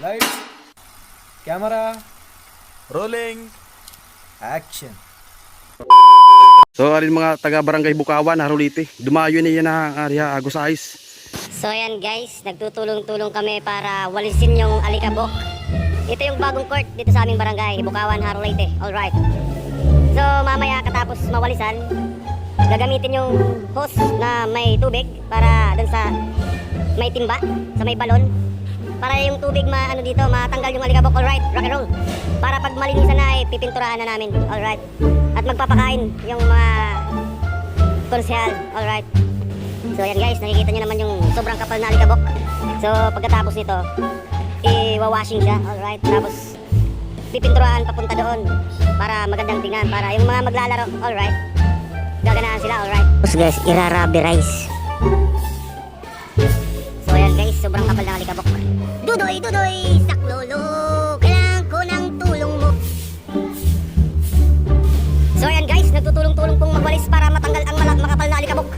Lights, camera, Rolling. action. So alin mga taga Barangay Bukawan, Harulite. Dumayo niya na area Agos Ice. So ayan guys, nagtutulong-tulong kami para walisin yung alikabok. Ito yung bagong court dito sa aming barangay, Bukawan, Haro Leyte. Alright. So mamaya katapos mawalisan, gagamitin yung hose na may tubig para dun sa may timba, sa may balon. Para yung tubig ma ano dito, matanggal yung alikabok. Alright, rock and roll. Para pag malinisan na ay pipinturahan na namin. Alright. At magpapakain yung mga konsehal. Alright. So ayan guys, nakikita nyo naman yung sobrang kapal na alikabok. So pagkatapos nito, i-washing siya. Alright, tapos pipinturahan papunta doon para magandang tingnan. Para yung mga maglalaro, alright, gaganaan sila, alright. Tapos guys, iraraberize. So ayan guys, sobrang kapal ng alikabok. Dudoy, dudoy, saklolo, kailangan ko ng tulong mo. So ayan guys, nagtutulong-tulong pong magwalis para matanggal ang malak makapal na alikabok.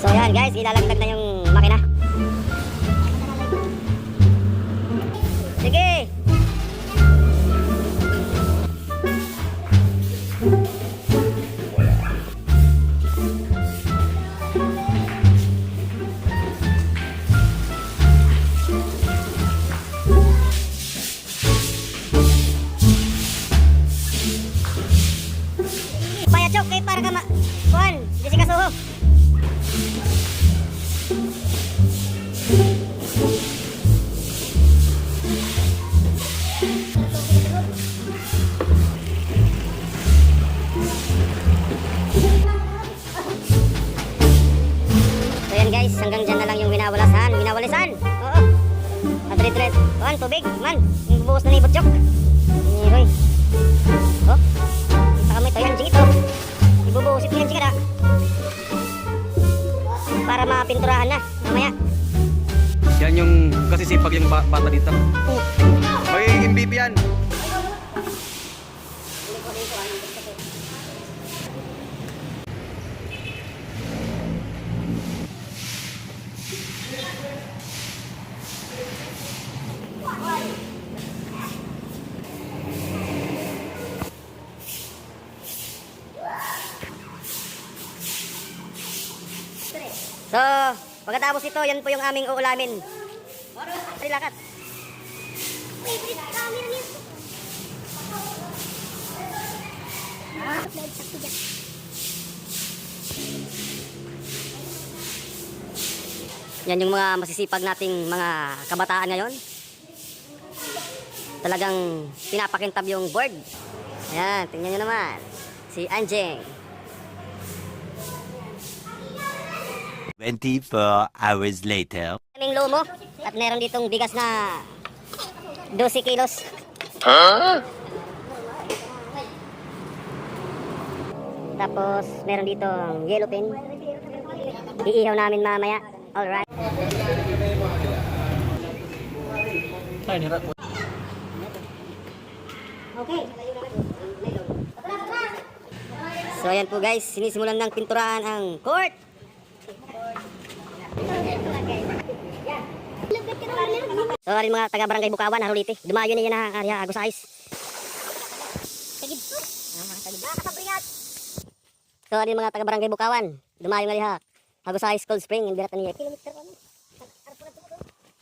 So yan guys, ilalagdag na yung makina. Sige! thank you Madrid-red. Kuhan, tubig. Man, yung bubuhos na ni Butchok. Ni Roy. Oh. Saka may toyan jingit oh. Ibubuhusit ko yan jingit ah. Para mapinturahan na. Mamaya. Yan yung kasisipag yung ba- bata dito. May MVP yan. So, pagkatapos ito, yan po yung aming uulamin. Ay, lakat. Yan yung mga masisipag nating mga kabataan ngayon. Talagang pinapakintab yung board. Ayan, tingnan nyo naman. Si Anjing. 24 hours later. Kaming lomo at meron ditong bigas na 12 kilos. Tapos meron dito yellow pin. Iihaw namin mamaya. Alright. Okay. So ayan po guys, sinisimulan ng pinturahan ang court. So, alin mga taga Barangay Bukawan, Harulite. Dumayo niya na area Agos Ice. So, alin mga taga Barangay Bukawan, dumayo nga diha Agos Ice Cold Spring, yung birata niya.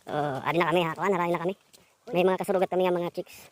So, alin na kami ha, kuan, harain na kami. May mga kasurugat kami nga mga chicks.